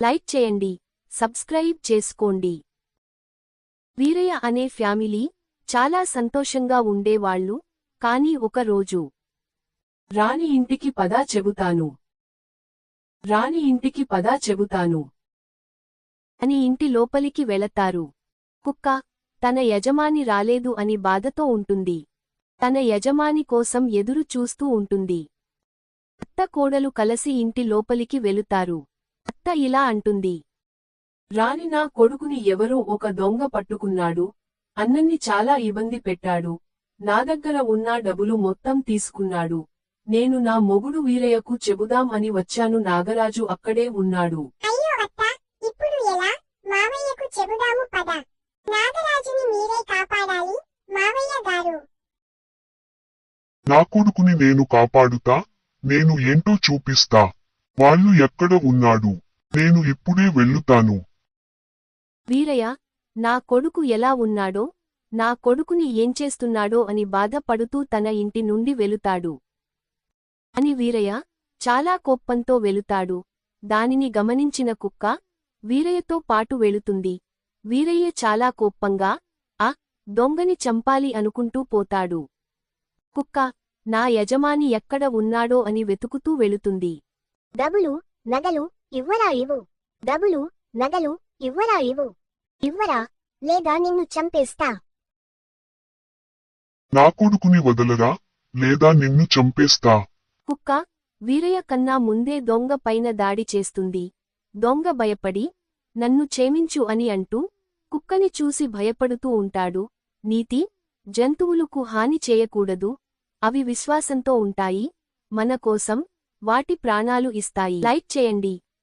Like చేయండి subscribe చేసుకోండి. వీరయ్య అనే ఫ్యామిలీ చాలా సంతోషంగా ఉండేవాళ్ళు కాని ఒకరోజు రాణి ఇంటికి పదా చెబుతాను. రాణి ఇంటికి పదా చెబుతాను. అని ఇంటి లోపలికి వెళతారు. కుక్క తన యజమాని రాలేదు అని బాధతో ఉంటుంది. తన యజమాని కోసం ఎదురు చూస్తూ ఉంటుంది. అత్త కోడలు కలసి ఇంటి లోపలికి వెళుతారు. ఇలా అంటుంది. రాణి నా కొడుకుని ఎవరో ఒక దొంగ పట్టుకున్నాడు. అన్నన్ని చాలా ఇబ్బంది పెట్టాడు. నా దగ్గర ఉన్న డబ్బులు మొత్తం తీసుకున్నాడు. నేను నా మొగుడు వీరయ్యకు చెబుదాం అని వచ్చాను. నాగరాజు అక్కడే ఉన్నాడు. అయ్యో అత్త ఇప్పుడు ఎలా? మావయ్యకు చెబుదాము పద. నాగరాజుని మీరే కాపాడాలి మావయ్య గారు. నా కొడుకుని నేను కాపాడుతా నేను ఏంటో చూపిస్తా. వాళ్ళు ఎక్కడ ఉన్నాడు? నేను ఇప్పుడే వెళ్ళుతాను. వీరయ్య నా కొడుకు ఎలా ఉన్నాడో నా కొడుకుని ఏం చేస్తున్నాడో అని బాధపడుతూ తన ఇంటి నుండి వెలుతాడు అని వీరయ్య చాలా కోప్పంతో వెలుతాడు దానిని గమనించిన కుక్క వీరయ్యతో పాటు వెళుతుంది. వీరయ్య చాలా కోప్పంగా ఆ దొంగని చంపాలి అనుకుంటూ పోతాడు. కుక్క నా యజమాని ఎక్కడ ఉన్నాడో అని వెతుకుతూ వెళుతుంది. డబ్బులు నగలు ఇవ్వరా ఇవ్వు డబ్బులు నగలు ఇవ్వరా ఇవ్వు ఇవ్వరా? లేదా నిన్ను చంపేస్తా? నా కొడుకుని వదలరా? లేదా నిన్ను చంపేస్తా? కుక్క వీరయ్య కన్నా ముందే దొంగ పైన దాడి చేస్తుంది. దొంగ భయపడి నన్ను క్షేమించు అని అంటూ కుక్కని చూసి భయపడుతూ ఉంటాడు. నీతి జంతువులకు హాని చేయకూడదు. అవి విశ్వాసంతో ఉంటాయి. మన కోసం వాటి ప్రాణాలు ఇస్తాయి. లైక్ చేయండి.